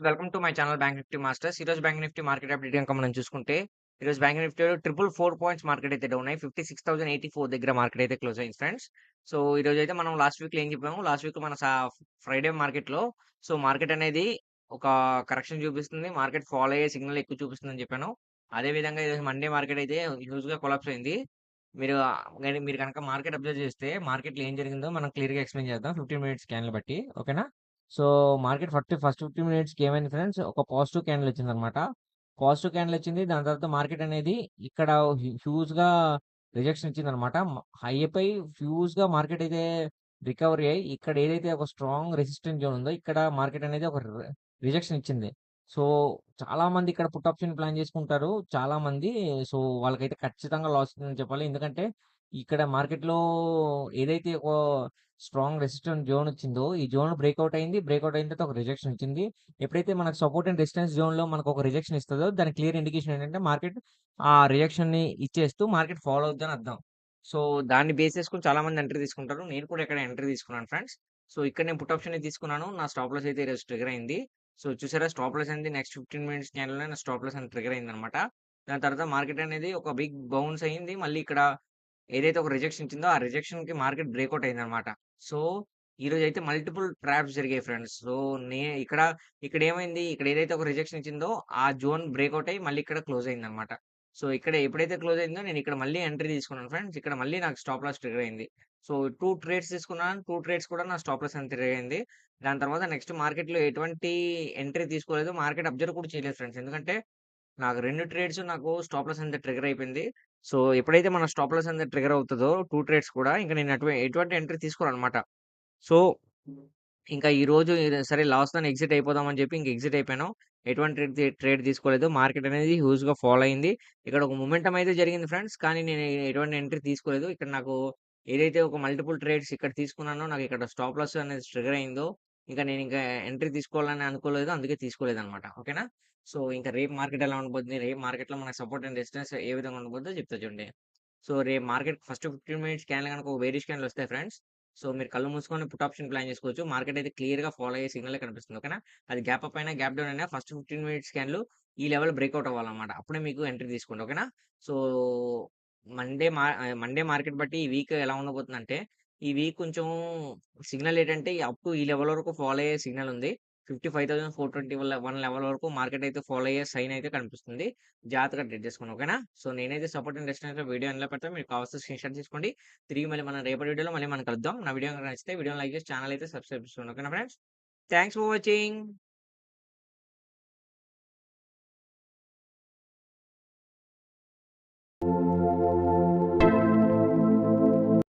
Welcome to my channel bank Nifty masters. ఈరోజు bank Nifty market update కనుక మనం చూసుకుంటే, ఈరోజు bank Nifty triple four points market అయితే డౌన్ అయ్యి 56,084 దగ్గర మార్కెట్ అయితే క్లోజ్ అయింది ఫ్రెండ్స్. సో, ఈరోజైతే మనం లాస్ట్ వీక్‌లో ఏం చెప్పాము, లాస్ట్ వీక్ మన ఫ్రైడే మార్కెట్‌లో సో, మార్కెట్ అనేది ఒక కరెక్షన్ చూపిస్తుంది. మార్కెట్ ఫాలో అయ్యే సిగ్నల్ ఎక్కువ చూపిస్తుందని చెప్పాను. అదే విధంగా ఈరోజు మండే మార్కెట్ అయితే హ్యూజ్‌గా కొలాప్స్ అయింది. మీరు మీరు కనుక మార్కెట్ అబ్జర్వ్ చేస్తే మార్కెట్‌లో ఏం జరిగిందో మనం క్లియర్‌గా ఎక్స్‌ప్లెయిన్ చేద్దాం 15 మినిట్స్ స్కాన్‌లు బట్టి. ఓకేనా? సో, మార్కెట్ ఫస్ట్ ఫస్ట్ 15 మినిట్స్‌కి ఏమైంది ఫ్రెండ్స్ ఒక పాజిటివ్ క్యాండిల్ వచ్చిందనమాట. పాజిటివ్ క్యాండిల్ వచ్చింది. దాని తర్వాత మార్కెట్ అనేది ఇక్కడ హ్యూజ్‌గా రిజెక్షన్ ఇచ్చిందనమాట. అనమాట హై అయిపోయి హ్యూజ్‌గా మార్కెట్ అయితే రికవరీ అయ్యి ఇక్కడ ఏదైతే ఒక స్ట్రాంగ్ రెసిస్టెన్స్ జోన్ ఉందో ఇక్కడ మార్కెట్ అనేది ఒక రి రిజెక్షన్ ఇచ్చింది. సో, చాలామంది ఇక్కడ పుట్ ఆప్షన్ ప్లాన్ చేసుకుంటారు. చాలామంది సో, వాళ్ళకైతే ఖచ్చితంగా లాస్ అని చెప్పాలి. ఎందుకంటే ఇక్కడ మార్కెట్‌లో ఏదైతే ఒక స్ట్రాంగ్ రెసిస్టెంట్ జోన్ వచ్చిందో ఈ జోన్ బ్రేక్అవుట్ అయింది. బ్రేక్అవుట్ అయిన తర్వాత ఒక రిజెక్షన్ వచ్చింది. ఎప్పుడైతే మనకు సపోర్ట్ అండ్ రెసిస్టెన్స్ జోన్‌లో మనకు ఒక రిజెక్షన్ ఇస్తుందో దాని క్లియర్ ఇండికేషన్ ఏంటంటే మార్కెట్ ఆ రిజెక్షన్‌ని ఇచ్చేస్తూ మార్కెట్ ఫాలో అవుద్దని అర్థం. సో, దాన్ని బేస్ చేసుకుని చాలా మంది ఎంట్రీ తీసుకుంటారు. నేను కూడా ఇక్కడ ఎంట్రీ తీసుకున్నాను ఫ్రెండ్స్. సో, ఇక్కడ నేను పుట్ ఆప్షన్ తీసుకున్నాను. నా స్టాప్ లాస్ అయితే ఈరోజు ట్రిగర్ అయింది. సో, చూసారా స్టాప్ లాస్ అనేది నెక్స్ట్ 15 మినిట్స్ క్యాండిల్‌లోనే నా స్టాప్ లాస్ అనేది అయింది అనమాట దాని తర్వాత మార్కెట్ అనేది ఒక బిగ్ బౌన్స్ అయింది. మళ్ళీ ఇక్కడ ఏదైతే ఒక రిజెక్షన్ ఇచ్చిందో ఆ రిజెక్షన్‌కి మార్కెట్ బ్రేక్‌ఔట్ అయిందనమాట. సో, ఈ రోజైతే మల్టిపుల్ ట్రాప్స్ జరిగాయి ఫ్రెండ్స్. సో, నే ఇక్కడ ఇక్కడ ఏమైంది ఇక్కడ ఏదైతే ఒక రిజెక్షన్ ఇచ్చిందో ఆ జోన్ బ్రేక్అవుట్ అయ్యి మళ్ళీ ఇక్కడ క్లోజ్ అయింది అనమాట సో, ఇక్కడ ఎప్పుడైతే క్లోజ్ అయిందో నేను ఇక్కడ మళ్ళీ ఎంట్రీ తీసుకున్నాను ఫ్రెండ్స్. ఇక్కడ మళ్ళీ నాకు స్టాప్ లాస్ ట్రిగర్ అయింది. సో, టూ ట్రేడ్స్ తీసుకున్నాను. టూ ట్రేడ్స్ కూడా నా స్టాప్ లాస్ అని ట్రిగ్గర్ అయింది. దాని తర్వాత నెక్స్ట్ మార్కెట్‌లో ఎటువంటి ఎంట్రీ తీసుకోలేదు. మార్కెట్ అబ్జర్వ్ కూడా చేయలేదు ఫ్రెండ్స్. ఎందుకంటే నాకు రెండు ట్రేడ్స్ నాకు స్టాప్ లాస్ అంత ట్రిగర్ అయిపోయింది. సో, ఎప్పుడైతే మన స్టాప్ లాస్ అనేది ట్రిగర్ అవుతుందో టూ ట్రేడ్స్ కూడా ఇంకా నేను అటు ఎటువంటి ఎంట్రీ తీసుకోననమాట. సో, ఇంకా ఈరోజు రోజు సరే లాస్‌తోని ఎగ్జిట్ అయిపోదాం అని చెప్పి ఇంక ఎగ్జిట్ అయిపోయాను. ఎటువంటి ట్రేడ్ ట్రేడ్ తీసుకోలేదు. మార్కెట్ అనేది హ్యూజ్‌గా ఫాలో అయింది. ఇక్కడ ఒక మొమెంటమ్ అయితే జరిగింది ఫ్రెండ్స్. కానీ నేను ఎటువంటి ఎంట్రీ తీసుకోలేదు. ఇక్కడ నాకు ఏదైతే ఒక మల్టిపుల్ ట్రేడ్స్ ఇక్కడ తీసుకున్నానో నాకు ఇక్కడ స్టాప్ లాస్ అనేది ట్రిగర్ అయిందో ఇంకా నేను ఇంకా ఎంట్రీ తీసుకోవాలని అనుకోలేదు. అందుకే తీసుకోలేదు అనమాట ఓకేనా? సో, ఇంకా రేపు మార్కెట్ ఎలా ఉండబోతుంది? రేపు మార్కెట్‌లో మనకు సపోర్ట్ అండ్ రెసిస్టెన్స్ ఏ విధంగా ఉండబోద్దో చెప్తా చూడండి. సో, రేపు మార్కెట్ ఫస్ట్ 15 మినిట్స్ క్యాండిల్ కనుక ఒక వేరే క్యాండిల్ వస్తాయి ఫ్రెండ్స్. సో, మీరు కళ్ళు మూసుకొని పుట్ ఆప్షన్ ప్లాన్ చేసుకోవచ్చు. మార్కెట్ అయితే క్లియర్‌గా ఫాలో అయ్యే సిగ్నల్ కనిపిస్తుంది. ఓకేనా? అది గ్యాప్ అప్ అయినా, గ్యాప్ డౌన్ అయినా ఫస్ట్ 15 మినిట్స్ క్యాండిల్ ఈ లెవెల్ బ్రేక్అవుట్ అవ్వాలన్నమాట. అప్పుడే మీకు ఎంట్రీ తీసుకోండి. ఓకేనా? సో, మండే మా మండే మార్కెట్ బట్టి ఈ వీక్ ఎలా ఉండబోతుందంటే, ఈ వీక్ కొంచెం సిగ్నల్ ఏంటంటే అప్ టు ఈ లెవెల్ వరకు ఫాలో అయ్యే సిగ్నల్ ఉంది. Fifty five thousand four twenty one level వరకు మార్కెట్ అయితే ఫాలో అయ్యే సైన్ అయితే కనిపిస్తుంది. జాగ్రత్తగా ట్రేడ్ చేసుకోండి. ఓకేనా? సో, నేనైతే సపోర్ట్ అండ్ రెసిస్టెన్స్‌లో వీడియో ఎలా పెడతాను. మీకు కావాల్సిన స్క్రీన్‌షాట్ తీసుకోండి. తిరిగి మళ్ళీ మనం రేపటి వీడియోలో మళ్ళీ మనం కలుద్దాం. నా వీడియో నచ్చితే వీడియో లైక్ చేసి ఛానల్ అయితే సబ్స్క్రైబ్ చేసుకోండి. ఓకేనా ఫ్రెండ్స్? Thanks for watching.